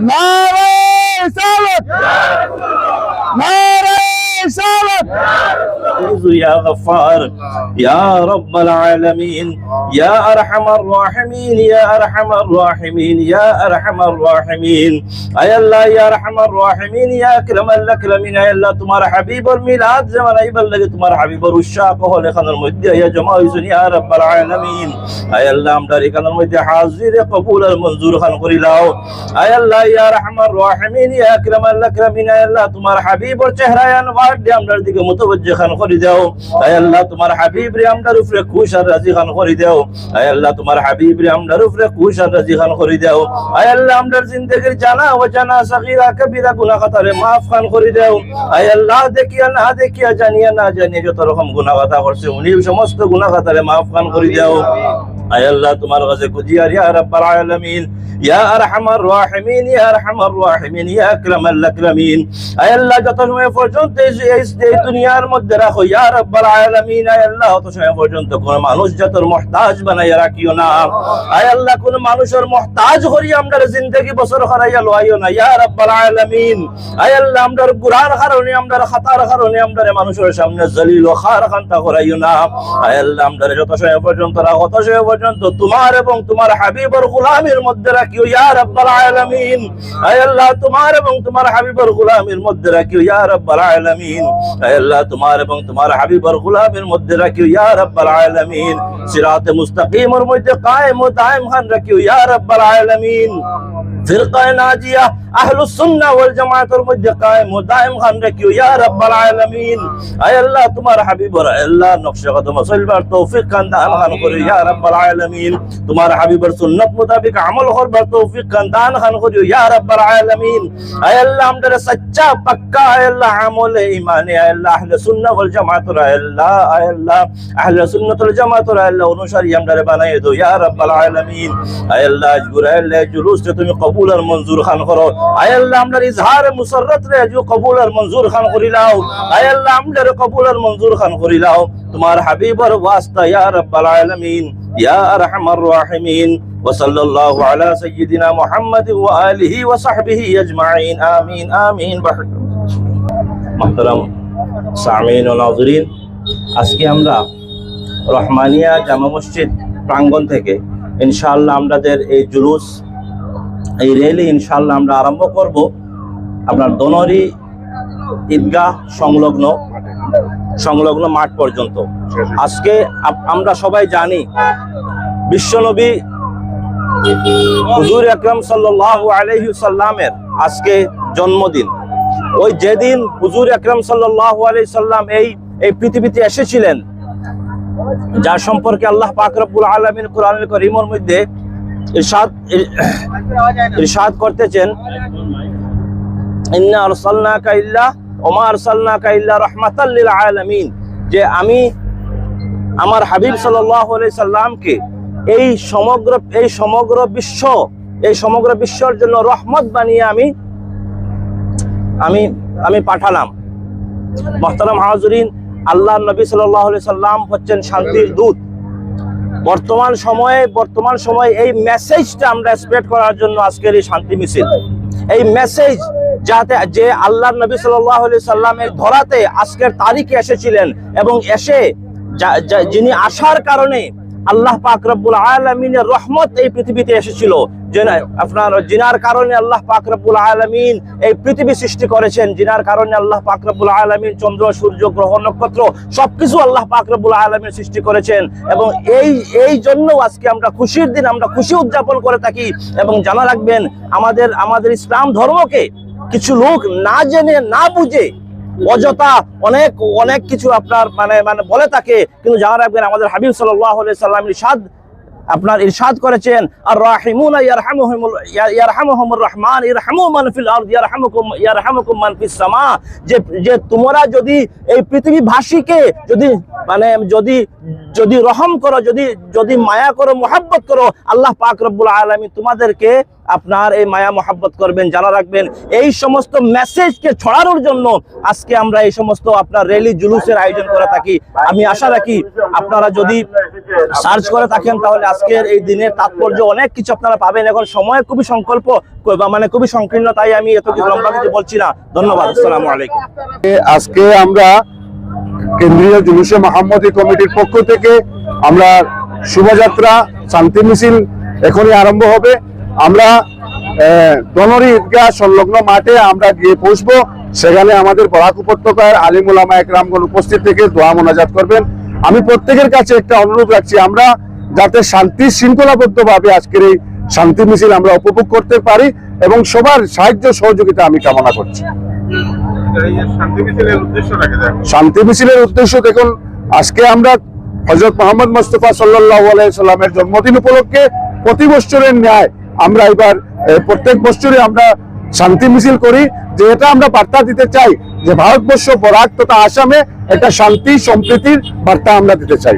নারে সালাত أعوذ يا غفار يا رب العالمين يا أرحم الراحمين يا أرحم الراحمين يا أرحم الراحمين. أي الله يا أرحم الراحمين يا أكرم الأكرمين أي الله تمار حبيب الميلاد میلاد أي ایبل لگے تمہارا حبیب اور الشاق ہو لے خانر يا یا يا رب العالمين. أي الله ہم داری خانر حاضر قبول المنظور خان قريلاو أي الله يا یا رحم الراحمین یا اکرم الاکرمین اے اللہ تمہارا حبیب اور چہرہ انوار دے ہم دار دیگے متوجہ خان করে দাও। আয় আল্লাহ, তোমার হাবিব রে আমরার উপরে খুশ আর রাজি খান করে দাও। আয় আল্লাহ, তোমার হাবিব রে আমরার উপরে খুশ আর রাজি খান করে দাও। আয় আল্লাহ, আমরার জিন্দেগির জানা ও জানা সগীরা কবিরা গুনাহ খাতারে মাফ খান করে দাও। আয় আল্লাহ, দেখিয়া না দেখিয়া জানিয়া না জানিয়া যত রকম গুনাহ খাতা করছে উনি সমস্ত গুনাহ খাতারে মাফ খান করে দাও। আয় আল্লাহ, তোমার কাছে কুজিয়ার ইয়া রাব্বাল আলামিন, ইয়া আরহামার রাহিমিন, ইয়া আরহামার রাহিমিন, ইয়া আকরামাল আকরামিন। আয় আল্লাহ, যত সময় পর্যন্ত এই দুনিয়ার মধ্যে রাখো ইয়া আলামিন, আয় আল্লাহ অত সময় পর্যন্ত কোন মানুষ বানাইয়া রাখিও না। আয় আল্লাহ, কোন মানুষের বছর হারাইয়া না। ইয়া আলামিন, আয় আল্লাহ কারণে খাতার কারণে মানুষের সামনে জলিল ও খার খান্তা না। আয় আল্লাহ যত সময় পর্যন্ত রাখো, তত সময় পর্যন্ত তোমার এবং তোমার হাবিবর গোলামের মধ্যে রাখিও। ইয়া রাব্বাল আলামিন, আয় আল্লাহ, তোমার এবং তোমার হাবিবর গোলামের মধ্যে রাখিও। ইয়া আলামিন, আয় আল্লাহ, তোমার এবং তোমার হাবিবর গোলামের মধ্যে রাখিও, ইয়া রাব্বাল আলামিন। সিরাতে মুস্তাকিমের মধ্যে কায়েম ও দায়েম খান রাখিও, ইয়া রাব্বাল আলামিন। ফিরকা নাজিয়া আহলুস সুন্নাহ ওয়াল জামাতের মধ্যে কায়েম ও দায়েম খান রাখিও ইয়া রাব্বাল আলামিন আয় আল্লাহ তোমার হাবিবর আল্লাহ নকশা কদম চলবার তৌফিক খান দান খান করে ইয়া রাব্বাল আলামিন তোমার হাবিবর সুন্নাত মোতাবেক আমল করবার তৌফিক খান দান খান করে ইয়া রাব্বাল আলামিন আয় আল্লাহ আমাদের সচ্চা পাক্কা আয় আল্লাহ আমল ইমানে আয় আল্লাহ আহলে সুন্নাহ ওয়াল জামাতের আয় আল্লাহ আয় আল্লাহ আহলে সুন্নাত ওয়াল জামাতের আয় আল্লাহ অনুসারী আমাদের বানাই দাও ইয়া রাব্বাল আলামিন আয় আল্লাহ আজগুর আয় আল্লাহ জুলুস তুমি কবুল আর মঞ্জুর খান করো আয় আল্লাহ আমাদের ইজহার মুসররত রে আজু কবুল আর মঞ্জুর খান করি লাও আয় আল্লাহ আমাদের কবুল আর মঞ্জুর খান করি লাও তোমার হাবিবর ওয়াস্তা ইয়া রাব্বাল আলামিন ইয়া আরহামার রাহিমিন وصلى الله على سيدنا محمد وآله وصحبه أجمعين آمين آمين محترم সামিন ও নাজরিন আজকে আমরা রহমানিয়া জামা মসজিদ প্রাঙ্গণ থেকে ইনশাআল্লাহ আমাদের এই জুলুস এই র্যালি ইনশাল্লাহ আমরা আরম্ভ করব আপনার দনরি ঈদগাহ সংলগ্ন সংলগ্ন মাঠ পর্যন্ত। আজকে আমরা সবাই জানি বিশ্বনবী হুজুর আকরাম সাল্লাল্লাহু আলাইহি সাল্লামের আজকে জন্মদিন। ওই যেদিন হুজুর আকরাম সাল্লাল্লাহু আলাইহি সাল্লাম এই এই পৃথিবীতে এসেছিলেন, যার সম্পর্কে আল্লাহ পাক রব্বুল আলামিন কোরআনুল কারীমের মধ্যে ইরশাদ যে আমি আমার হাবিব সাল্লামকে এই সমগ্র এই সমগ্র বিশ্ব, এই সমগ্র বিশ্বর জন্য রহমত বানিয়ে আমি আমি আমি পাঠালাম। মোহতারাম হাজরিন আল্লাহ নবী সাল্লাম হচ্ছেন শান্তির দূত। বর্তমান সময়ে বর্তমান সময়ে এই মেসেজটা আমরা স্প্রেড করার জন্য আজকের এই শান্তি মিছিল। এই মেসেজ যাতে, যে আল্লাহ নবী সাল্লি সাল্লামের ধরাতে আজকের তারিখে এসেছিলেন এবং এসে যিনি আসার কারণে আল্লাহ পাক রব্বুল আলামিনের রহমত এই পৃথিবীতে এসেছিল। আপনার জিনার কারণে আল্লাহ পাক রব্বুল আলামিন এই পৃথিবী সৃষ্টি করেছেন। জিনার কারণে আল্লাহ পাক রব্বুল আলামিন চন্দ্র, সূর্য, গ্রহ, নক্ষত্র সবকিছু আল্লাহ পাক রব্বুল আলামিন সৃষ্টি করেছেন এবং এই এই জন্য আজকে আমরা খুশির দিন, আমরা খুশি উদযাপন করে থাকি এবং জানা রাখবেন, আমাদের আমাদের ইসলাম ধর্মকে কিছু লোক না জেনে, না বুঝে অযথা অনেক অনেক কিছু আপনার মানে মানে বলে থাকে। কিন্তু জানা রাখবেন আমাদের হাবিব সাল্লাম ইরশাদ, আপনার ইরশাদ করেছেন আর রাহিমুনা রহমান ইরহামু যে যে তোমরা যদি এই পৃথিবীবাসীকে যদি মানে যদি যদি রহম করো, যদি যদি মায়া করো, মোহাব্বত করো, আল্লাহ পাক রব্বুল আলামিন তোমাদেরকে আপনার এই মায়া মহাব্বত করবেন, জানা রাখবেন। এই সমস্ত মেসেজকে ছড়ানোর জন্য আজকে আমরা এই সমস্ত আপনার র্যালি জুলুসের আয়োজন করে থাকি। আমি আশা রাখি আপনারা যদি সার্চ করে থাকেন, তাহলে আজকের এই দিনের তাৎপর্য অনেক কিছু আপনারা পাবেন। এখন সময় খুবই সংকল্প মানে খুবই সংকীর্ণ, তাই আমি এত কিছু লম্বা কিছু বলছি না। ধন্যবাদ, আসসালামু আলাইকুম। আজকে আমরা কেন্দ্রীয় জুলুসে মাহমুদি কমিটির পক্ষ থেকে আমরা শোভাযাত্রা শান্তি মিছিল এখনই আরম্ভ হবে। আমরা দনরি ঈদগাহ সংলগ্ন মাঠে আমরা গিয়ে পৌঁছবো। সেখানে আমাদের বরাক উপত্যকার আলিমুলামা একরামগণ উপস্থিত থেকে দোয়া মোনাজাত করবেন। আমি প্রত্যেকের কাছে একটা অনুরোধ রাখছি, আমরা যাতে শান্তি শৃঙ্খলাবদ্ধভাবে আজকের এই শান্তি মিছিল আমরা উপভোগ করতে পারি এবং সবার সাহায্য সহযোগিতা আমি কামনা করছি। শান্তি মিছিলের উদ্দেশ্য দেখুন, আজকে আমরা হজরত মোহাম্মদ মোস্তফা সাল্লাহ জন্মদিন উপলক্ষে প্রতি বছরের ন্যায় আমরা এবার প্রত্যেক বছরে আমরা শান্তি মিছিল করি, যে এটা আমরা বার্তা দিতে চাই, যে ভারতবর্ষ বরাক তথা আসামে একটা শান্তি, সম্প্রীতির বার্তা আমরা দিতে চাই।